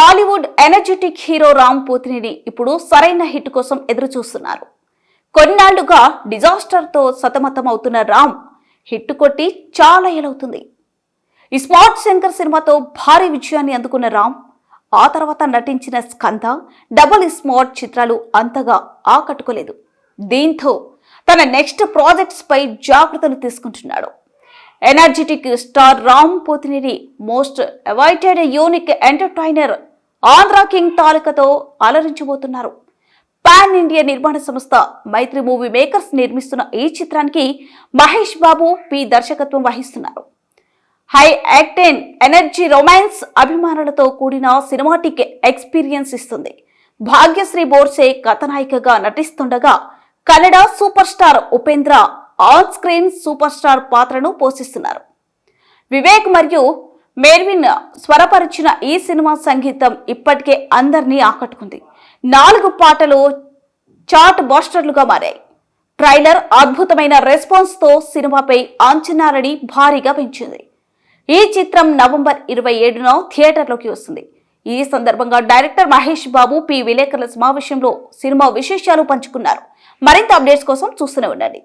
Tollywood energetic hero Ram Pothineni ఇప్పుడు సరైన hit కోసం ఎదురు చూస్తున్నారు కొన్నాళ్ళుగా డిజాస్టర్తో సతమతం అవుతున్న రామ్ హిట్ కొట్టి చాలా ఏలవుతుంది. ఈ స్మార్ట్ శంకర్ సినిమాతో భారీ విజయాన్ని అందుకున్న రామ్ ఆ తర్వాత నటించిన స్కంద డబుల్ స్మార్ట్ చిత్రాలు అంతగా ఆకట్టుకోలేదు. దీంతో తన నెక్స్ట్ ప్రాజెక్ట్స్ పై జాగ్రత్తలు తీసుకుంటున్నాడు. Energetic star Ram Pothineni most awaited unique entertainer Andhra King తాలూకాతో అలరించబోతున్నారు. పాన్ ఇండియా నిర్మాణ సంస్థ మైత్రి మూవీ మేకర్స్ నిర్మిస్తున్న ఈ చిత్రానికి మహేష్ బాబు పి దర్శకత్వం వహిస్తున్నారు. హై యాక్టెన్ ఎనర్జీ రొమాన్స్ అభిమానులతో కూడిన సినిమాటిక్ ఎక్స్పీరియన్స్ ఇస్తుంది. భాగ్యశ్రీ బోర్సే కథనాయికగా నటిస్తుండగా Kannada super star Upendra on screen super star పాత్రను పోషిస్తున్నారు. వివేక్ మరియు మేర్విన్ స్వరపరిచిన ఈ సినిమా సంగీతం ఇప్పటికే అందరినీ ఆకట్టుకుంది. నాలుగు పాటలు చాట్ బాస్టర్లుగా మారాయి. ట్రైలర్ అద్భుతమైన రెస్పాన్స్తో సినిమాపై అంచనాలని భారీగా పెంచింది. ఈ చిత్రం నవంబర్ ఇరవై ఏడున థియేటర్లోకి వస్తుంది. ఈ సందర్భంగా డైరెక్టర్ మహేష్ బాబు పి. విలేకరుల సమావేశంలో సినిమా విశేషాలు పంచుకున్నారు. మరింత అప్డేట్స్ కోసం చూస్తూనే ఉండండి.